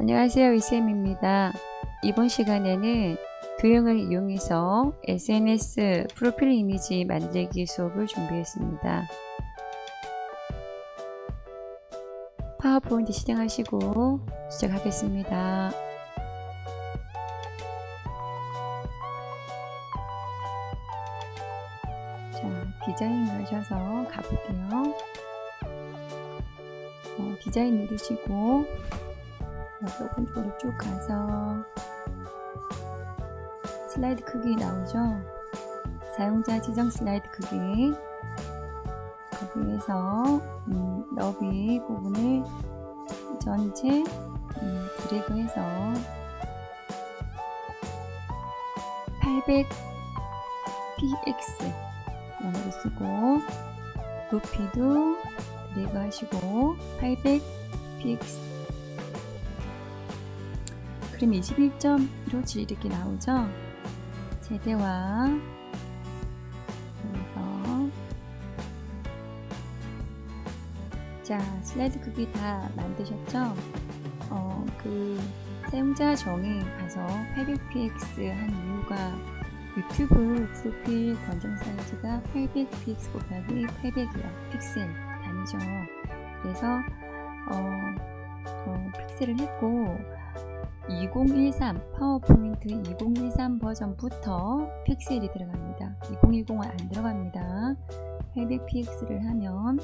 안녕하세요. 이쌤입니다. 이번 시간에는 교형을 이용해서 SNS 프로필 이미지 만들기 수업을 준비했습니다. 파워포인트 실행하시고 시작하겠습니다. 자, 디자인 가셔서 가볼게요. 어, 디자인 누르시고 여기 오른쪽으로 쭉 가서 슬라이드 크기 나오죠? 사용자 지정 슬라이드 크기 거기에서 음, 너비 부분을 전체 음, 드래그해서 800px 영어로 쓰고 높이도 드래그 하시고 800px 그럼 21.157 이렇게 나오죠? 제대와 그래서 자 슬라이드 크기 다 만드셨죠? 어, 그 사용자 정에 가서 800px 한 이유가 유튜브 프로필 권장 사이즈가 800px 곱하기 800이요 픽셀 단위죠. 그래서 어, 어, 픽셀을 했고 2013 파워포인트 2013 버전부터 픽셀이 들어갑니다. 2010은 안 들어갑니다. 800px를 하면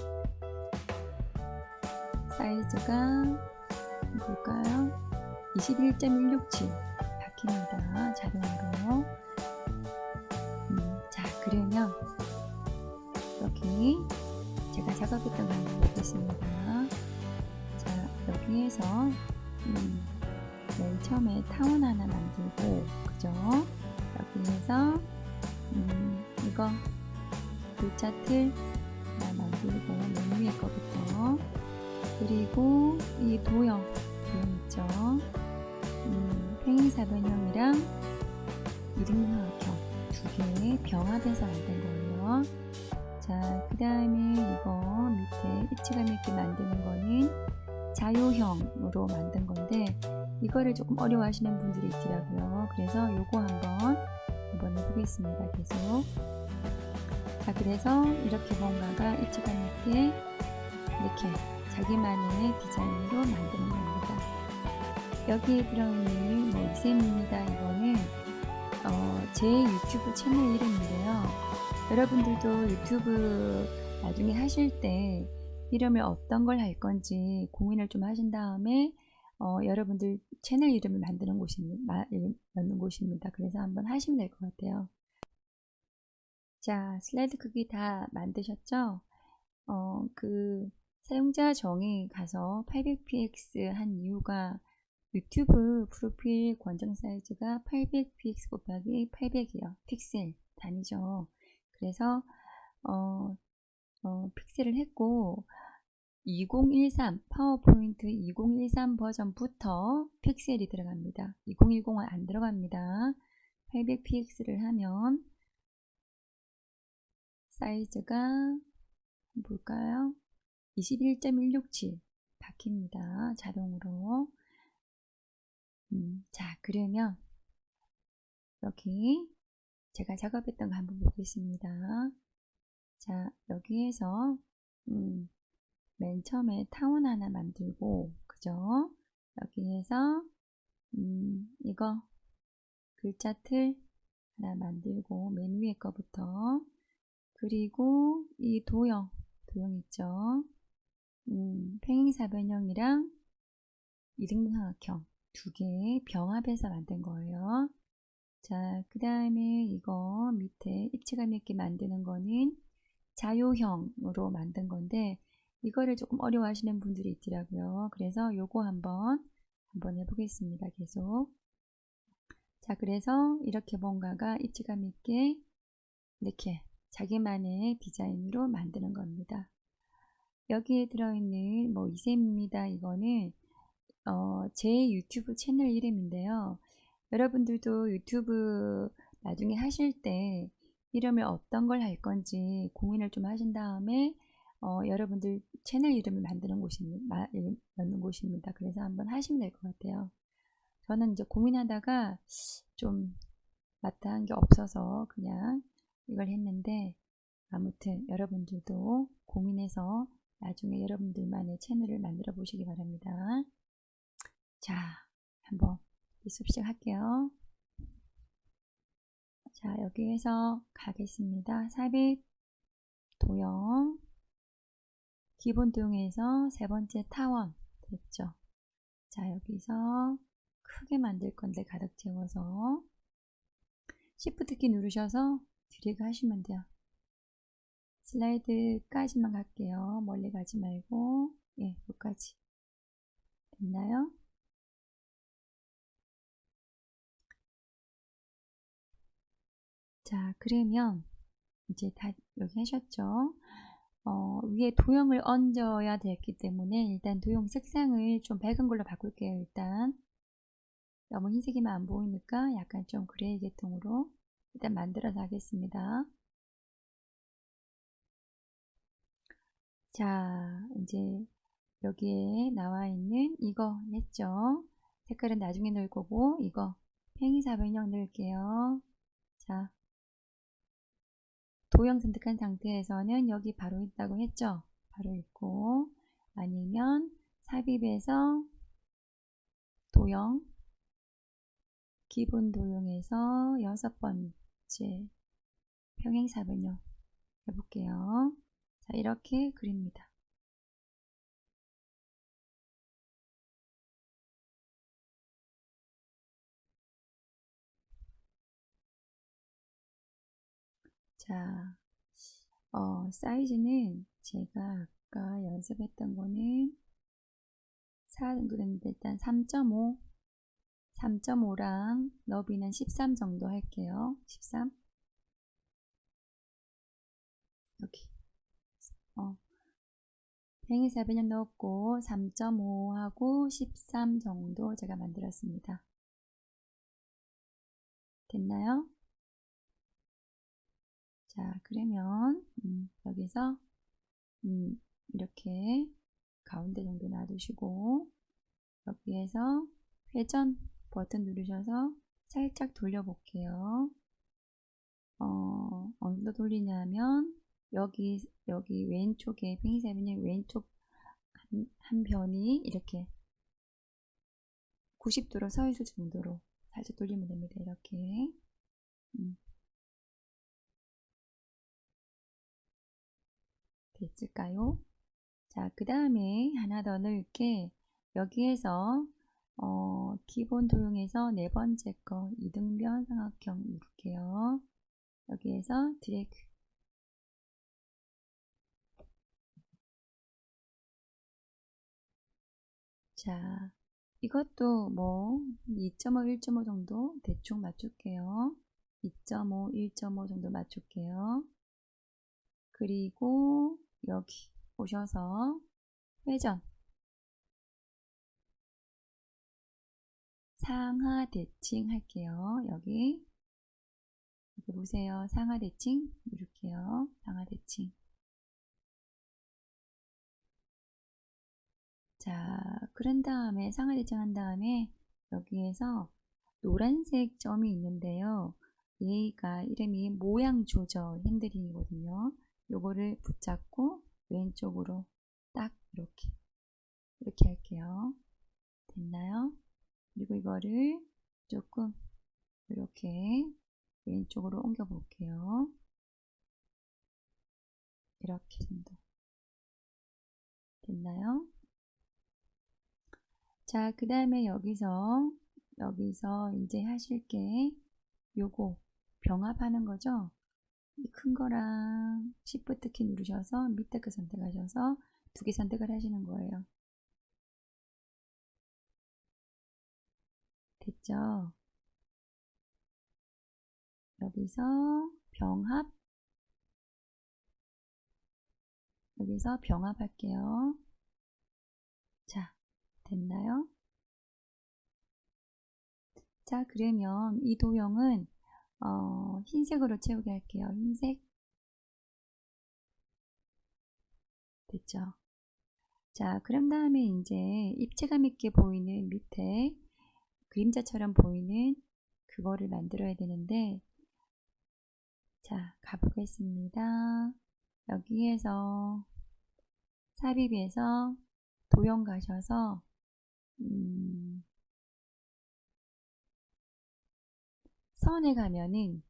사이즈가 볼까요? 21.167 바뀝니다. 자동으로. 음, 자, 그러면 여기 제가 작업했던 거 보겠습니다. 자, 여기에서 음, 맨 처음에 타원 하나 만들고 그죠? 여기에서 음, 이거 글자 틀 하나 만들고 맨 위에 거부터 그리고 이 도형 도형 있죠? 음, 팽이사 변형이랑 이등분화학형 두 개 병합해서 만든 거예요. 자, 그 다음에 이거 밑에 입체감 있게 만드는 거는 자유형으로 만든 건데 이거를 조금 어려워하시는 분들이 있더라고요. 그래서 요거 한번 한번 해보겠습니다. 계속. 자, 그래서 이렇게 뭔가가 입체감 있게 이렇게 자기만의 디자인으로 만드는 겁니다. 여기에 들어있는 뭐 이셈입니다. 이거는 어, 제 유튜브 채널 이름인데요. 여러분들도 유튜브 나중에 하실 때 이름을 어떤 걸 할 건지 고민을 좀 하신 다음에 어, 여러분들 채널 이름을 만드는 곳입니다. 넣는 곳입니다. 그래서 한번 하시면 될 것 같아요. 자, 슬라이드 크기 다 만드셨죠? 어, 그 사용자 정에 가서 800px 한 이유가 유튜브 프로필 권장 사이즈가 800px 곱하기 800이요. 픽셀 단위죠. 그래서 어, 어, 픽셀을 했고 2013 파워포인트 2013 버전부터 픽셀이 들어갑니다. 2010은 안 들어갑니다. 800px를 하면 사이즈가 볼까요? 21.167 바뀝니다. 자동으로. 음, 자, 그러면 여기 제가 작업했던 거 한번 보겠습니다. 자, 여기에서 음, 맨 처음에 타원 하나 만들고 그죠? 여기에서 음, 이거 글자 틀 하나 만들고 맨 위에 거부터 그리고 이 도형 도형 있죠? 음, 팽이사 변형이랑 이등분화학형 두 개 병합해서 만든 거예요. 자, 그 다음에 이거 밑에 입체감 있게 만드는 거는 자유형으로 만든 건데 이거를 조금 어려워하시는 분들이 있더라고요. 그래서 요거 한번 한번 해보겠습니다. 계속. 자, 그래서 이렇게 뭔가가 입체감 있게 이렇게 자기만의 디자인으로 만드는 겁니다. 여기에 들어있는 뭐 이셈입니다. 이거는 어, 제 유튜브 채널 이름인데요. 여러분들도 유튜브 나중에 하실 때 이름을 어떤 걸 할 건지 고민을 좀 하신 다음에 어, 여러분들 채널 이름을 만드는 곳입니다. 넣는 곳입니다. 그래서 한번 하시면 될 것 같아요. 저는 이제 고민하다가 좀 마땅한 게 없어서 그냥 이걸 했는데 아무튼 여러분들도 고민해서 나중에 여러분들만의 채널을 만들어 보시기 바랍니다. 자, 한번 수업 시작할게요. 자, 여기에서 가겠습니다. 삽입, 도형, 기본 도형에서 세 번째 타원 됐죠. 자, 여기서 크게 만들 건데 가득 채워서 Shift 키 누르셔서 드래그 하시면 돼요. 슬라이드까지만 갈게요. 멀리 가지 말고 예, 여기까지 됐나요? 자, 그러면 이제 다 여기 하셨죠? 어, 위에 도형을 얹어야 되기 때문에 일단 도형 색상을 좀 밝은 걸로 바꿀게요. 일단 너무 흰색이면 안 보이니까 약간 좀 그레이 계통으로 일단 만들어서 하겠습니다. 자, 이제 여기에 나와 있는 이거 했죠? 색깔은 나중에 넣을 거고 이거 팽이 사변형 넣을게요. 자, 도형 선택한 상태에서는 여기 바로 있다고 했죠? 바로 있고 아니면 삽입에서 도형 기본 도형에서 여섯 번째 평행사변형 해볼게요. 자 이렇게 그립니다. 자, 어, 사이즈는 제가 아까 연습했던 거는 4 정도 됐는데 일단 3.5 3.5랑 너비는 13 정도 할게요. 13 여기 어, 팽이사변을 넣었고 3.5하고 13 정도 제가 만들었습니다. 됐나요? 자, 그러면 음, 여기서 음, 이렇게 가운데 정도 놔두시고 여기에서 회전 버튼 누르셔서 살짝 돌려볼게요. 어, 어느 정도 돌리냐면 여기 여기 왼쪽에 팽이사변의 왼쪽 한, 한 변이 이렇게 90도로 서 있을 정도로 살짝 돌리면 됩니다. 이렇게 음. 됐을까요? 자, 그 다음에 하나 더 넣을게 여기에서 어, 기본 도형에서 네 번째 거 이등변 삼각형 누를게요. 여기에서 드래그 자, 이것도 뭐 2.5, 1.5 정도 대충 맞출게요. 2.5, 1.5 정도 맞출게요. 그리고 여기 오셔서 회전 상하 대칭 할게요. 여기 여기 보세요. 상하 대칭 누를게요. 상하 대칭 자, 그런 다음에 상하 대칭 한 다음에 여기에서 노란색 점이 있는데요. 얘가 이름이 모양 조절 핸들링이거든요. 요거를 붙잡고 왼쪽으로 딱 이렇게 이렇게 할게요. 됐나요? 그리고 이거를 조금 이렇게 왼쪽으로 옮겨 볼게요. 이렇게 정도 됐나요? 자, 그 다음에 여기서 여기서 이제 하실 게 요거 병합하는 거죠. 큰 거랑 Shift 키 누르셔서 밑에 거 선택하셔서 두 개 선택을 하시는 거예요. 됐죠? 여기서 병합 여기서 병합 할게요. 자, 됐나요? 자, 그러면 이 도형은 어, 흰색으로 채우게 할게요. 흰색. 됐죠? 자, 그런 다음에 이제 입체감 있게 보이는 밑에 그림자처럼 보이는 그거를 만들어야 되는데 자, 가보겠습니다. 여기에서 삽입에서 도형 가셔서 음, 선에 가면은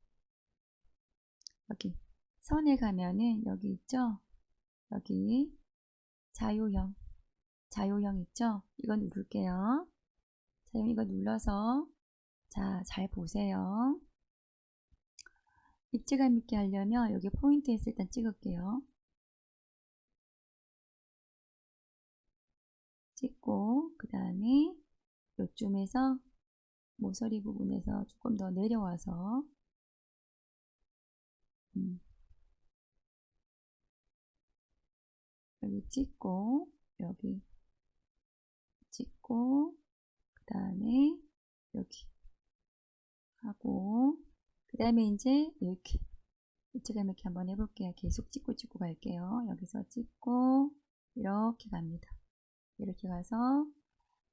여기 선에 가면은 여기 있죠? 여기 자유형 자유형 있죠? 이거 누를게요. 자유형 이거 눌러서 자, 잘 보세요. 입체감 있게 하려면 여기 포인트에서 일단 찍을게요. 찍고 그 다음에 요쯤에서 모서리 부분에서 조금 더 내려와서 음. 여기 찍고 여기 찍고 그 다음에 여기 하고 그 다음에 이제 이렇게 입체감 이렇게 한번 해볼게요. 계속 찍고 찍고 갈게요. 여기서 찍고 이렇게 갑니다. 이렇게 가서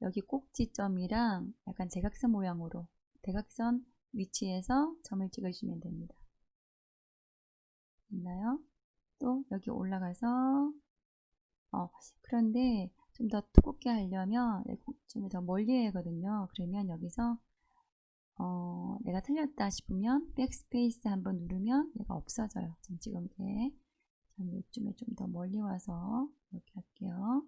여기 꼭지점이랑 약간 대각선 모양으로 대각선 위치에서 점을 찍으시면 됩니다. 됐나요? 또 여기 올라가서 어, 그런데 좀 더 두껍게 하려면 좀 더 멀리 하거든요. 그러면 여기서 어, 내가 틀렸다 싶으면 백스페이스 한번 누르면 얘가 없어져요. 지금 찍은 게. 저는 이쯤에 좀 더 멀리 와서 이렇게 할게요.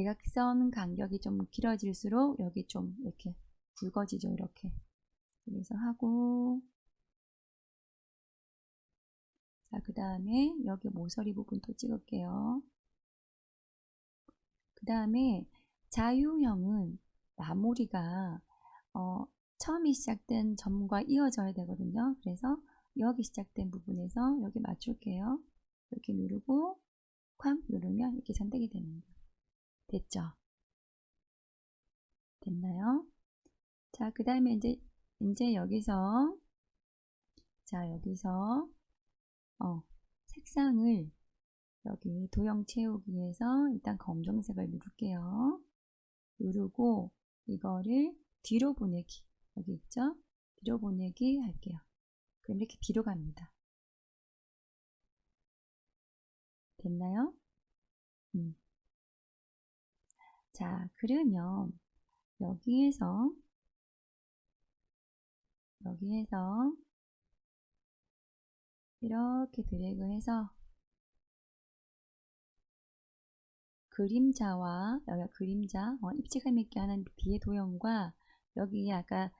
대각선 간격이 좀 길어질수록 여기 좀 이렇게 굵어지죠. 이렇게. 그래서 하고 자, 그 다음에 여기 모서리 부분 또 찍을게요. 그 다음에 자유형은 마무리가 어, 처음이 시작된 점과 이어져야 되거든요. 그래서 여기 시작된 부분에서 여기 맞출게요. 이렇게 누르고 쾅 누르면 이렇게 선택이 됩니다. 됐죠? 됐나요? 자, 그 다음에 이제 이제 여기서 자 여기서 어, 색상을 여기 도형 채우기에서 일단 검정색을 누를게요. 누르고 이거를 뒤로 보내기 여기 있죠? 뒤로 보내기 할게요. 그럼 이렇게 뒤로 갑니다. 됐나요? 음. 자, 그러면 여기에서 여기에서 이렇게 드래그해서 그림자와 여기 그림자 어, 입체감 있게 하는 뒤에 도형과 여기 아까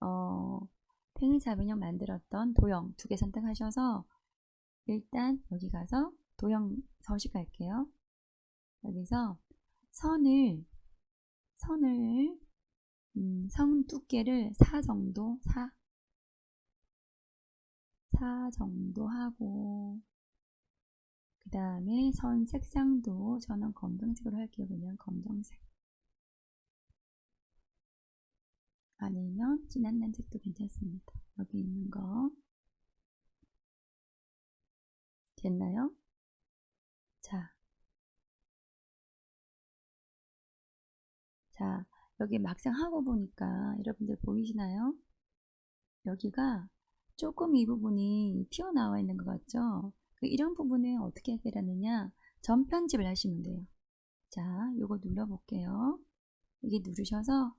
어, 팽이 사변형 만들었던 도형 두 개 선택하셔서 일단 여기 가서 도형 서식 할게요. 여기서 선을 선을 음, 선 두께를 4 정도 4 4 정도 하고 그 다음에 선 색상도 저는 검정색으로 할게요. 그냥 검정색 아니면 진한藍색도 괜찮습니다. 여기 있는 거 됐나요? 자, 자 여기 막상 하고 보니까 여러분들 보이시나요? 여기가 조금 이 부분이 튀어나와 있는 것 같죠? 그 이런 부분은 어떻게 해결하느냐? 전 편집을 하시면 돼요. 자, 요거 눌러볼게요. 여기 누르셔서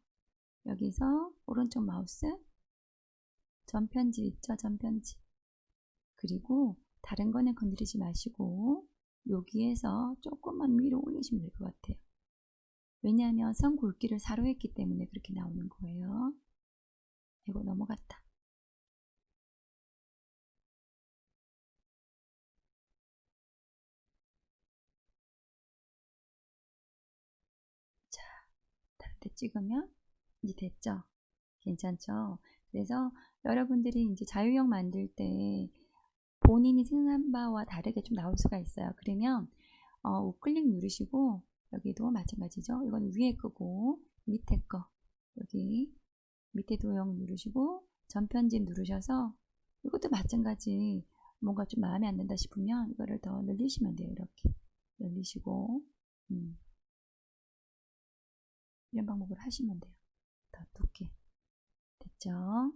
여기서 오른쪽 마우스 전 편집 있죠? 전 편집. 그리고 다른 거는 건드리지 마시고 여기에서 조금만 위로 올리시면 될 것 같아요. 왜냐하면 선 굵기를 4로 했기 때문에 그렇게 나오는 거예요. 이거 넘어갔다. 자, 다른 데 찍으면 이제 됐죠? 괜찮죠? 그래서 여러분들이 이제 자유형 만들 때 본인이 생각한 바와 다르게 좀 나올 수가 있어요. 그러면 어, 우클릭 누르시고 여기도 마찬가지죠. 이건 위에 거고 밑에 거 여기 밑에 도형 누르시고 전편집 누르셔서 이것도 마찬가지 뭔가 좀 마음에 안 든다 싶으면 이거를 더 늘리시면 돼요. 이렇게 늘리시고 음. 이런 방법으로 하시면 돼요. 더 두께 됐죠?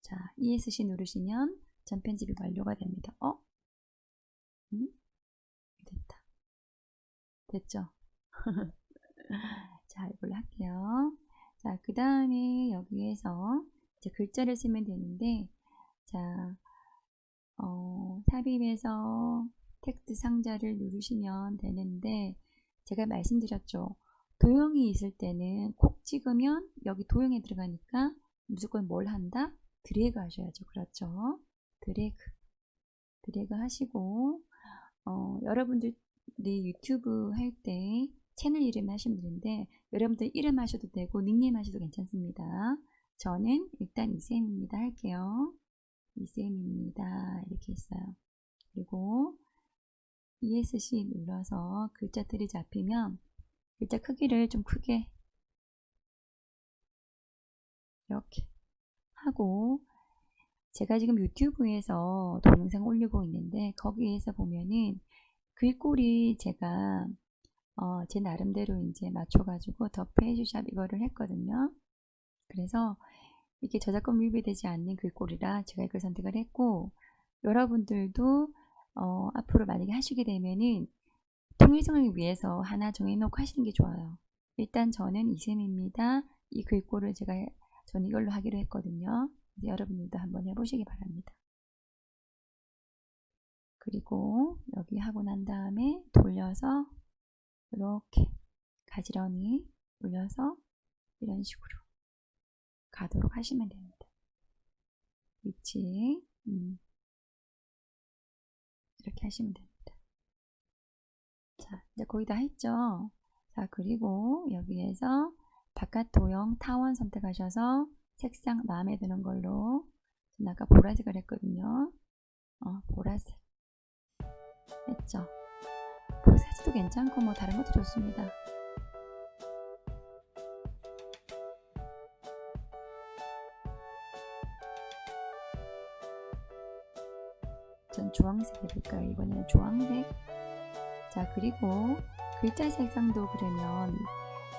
자 ESC 누르시면 전 편집이 완료가 됩니다. 어? 음? 됐죠? 자 이걸로 할게요. 자 그 다음에 여기에서 이제 글자를 쓰면 되는데 자 어, 삽입에서 텍스트 상자를 누르시면 되는데 제가 말씀드렸죠. 도형이 있을 때는 콕 찍으면 여기 도형에 들어가니까 무조건 뭘 한다? 드래그 하셔야죠. 그렇죠? 드래그. 드래그 하시고 어, 여러분들 이 유튜브 할 때 채널 이름 하시면 되는데 여러분들 이름 하셔도 되고 닉네임 하셔도 괜찮습니다. 저는 일단 이쌤입니다 할게요. 이쌤입니다. 이렇게 했어요. 그리고 ESC 눌러서 글자들이 잡히면 글자 크기를 좀 크게 이렇게 하고 제가 지금 유튜브에서 동영상 올리고 있는데 거기에서 보면은 글꼴이 제가 어, 제 나름대로 이제 맞춰가지고 더 페이지샵 이거를 했거든요. 그래서 이게 저작권 위배되지 않는 글꼴이라 제가 이걸 선택을 했고 여러분들도 어, 앞으로 만약에 하시게 되면은 통일성을 위해서 하나 정해놓고 하시는 게 좋아요. 일단 저는 이셈입니다. 이 글꼴을 제가 저는 이걸로 하기로 했거든요. 여러분들도 한번 해보시기 바랍니다. 그리고 여기 하고 난 다음에 돌려서 이렇게 가지런히 올려서 이런 식으로 가도록 하시면 됩니다. 위치 음, 이렇게 하시면 됩니다. 자, 이제 거의 다 했죠? 자, 그리고 여기에서 바깥 도형 타원 선택하셔서 색상 마음에 드는 걸로 아까 보라색을 했거든요. 어, 보라색 했죠? 보라색도 괜찮고 뭐 다른 것도 좋습니다. 전 주황색 해볼까요? 이번에는 주황색. 자, 그리고 글자 색상도 그러면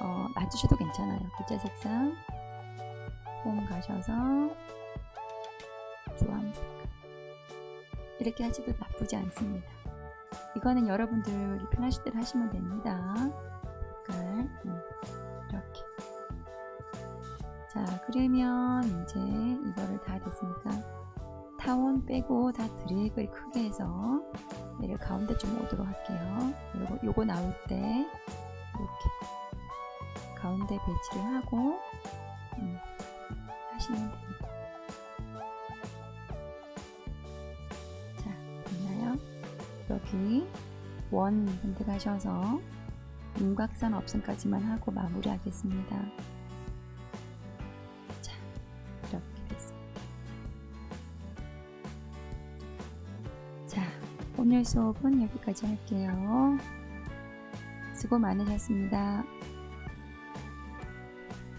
어, 맞추셔도 괜찮아요. 글자 색상 홈 가셔서 주황색 이렇게 하셔도 나쁘지 않습니다. 이거는 여러분들이 편하실 대로 하시면 됩니다. 색깔 음, 이렇게 자 그러면 이제 이거를 다 됐으니까 타원 빼고 다 드래그를 크게 해서 얘를 가운데 좀 오도록 할게요. 요거, 요거 나올 때 이렇게 가운데 배치를 하고 음, 하시면 됩니 여기 원 선택하셔서 윤곽선 없음까지만 하고 마무리하겠습니다. 자, 이렇게 됐습니다. 자, 오늘 수업은 여기까지 할게요. 수고 많으셨습니다.